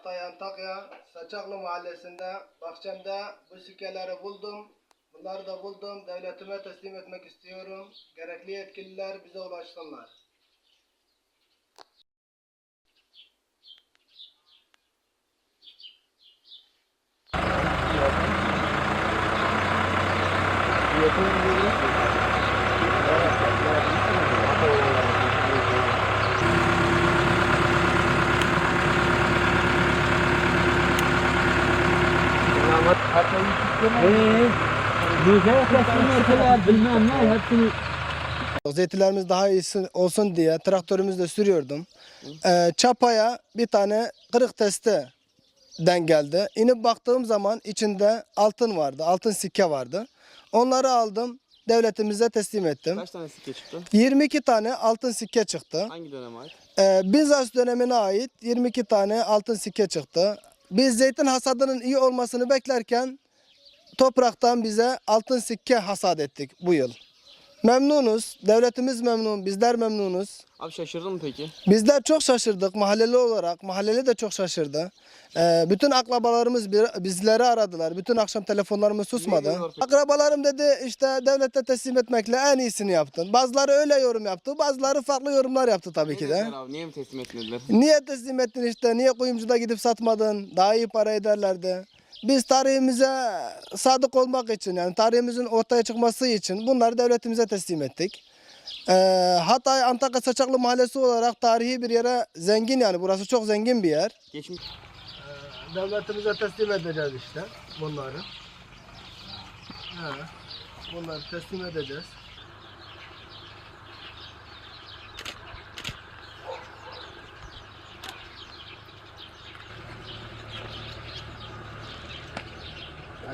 Hatay Antakya Saçaklı mahallesinde bahçemde bu sikkeleri buldum. Bunları da buldum. Devletime teslim etmek istiyorum. Gerekli yetkililer bize ulaşsınlar. Eee bilmem ne hepsini Zeytinlerimiz daha iyisi olsun diye traktörümüzle sürüyordum. Ee, çapaya bir tane kırık testi den geldi. İnip baktığım zaman içinde altın vardı. Altın sikke vardı. Onları aldım. Devletimize teslim ettim. Kaç tane sikke çıktı? 22 tane altın sikke çıktı. Hangi döneme ait? Ee, Bizans dönemine ait 22 tane altın sikke çıktı. Biz zeytin hasadının iyi olmasını beklerken topraktan bize altın sikke hasat ettik bu yıl. Memnunuz. Devletimiz memnun. Bizler memnunuz. Abi şaşırdın mı peki? Bizler çok şaşırdık mahalleli olarak. Mahalleli de çok şaşırdı. Ee, bütün akrabalarımız bir, bizleri aradılar. Bütün akşam telefonlarımız susmadı. Akrabalarım dedi işte devlete teslim etmekle en iyisini yaptın. Bazıları öyle yorum yaptı. Bazıları farklı yorumlar yaptı tabii ki de. abi? Niye mi teslim etmediler? Niye teslim ettin işte? Niye kuyumcuda gidip satmadın? Daha iyi para ederlerdi. Biz tarihimize sadık olmak için yani tarihimizin ortaya çıkması için bunları devletimize teslim ettik. Ee, Hatay Antakya Saçaklı Mahallesi olarak tarihi bir yere zengin yani burası çok zengin bir yer. Geçmiş Devletimize teslim edeceğiz işte bunları. bunları teslim edeceğiz.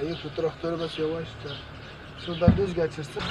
İyi şu traktörü bas yavaşça. Şurada düz geçirsin.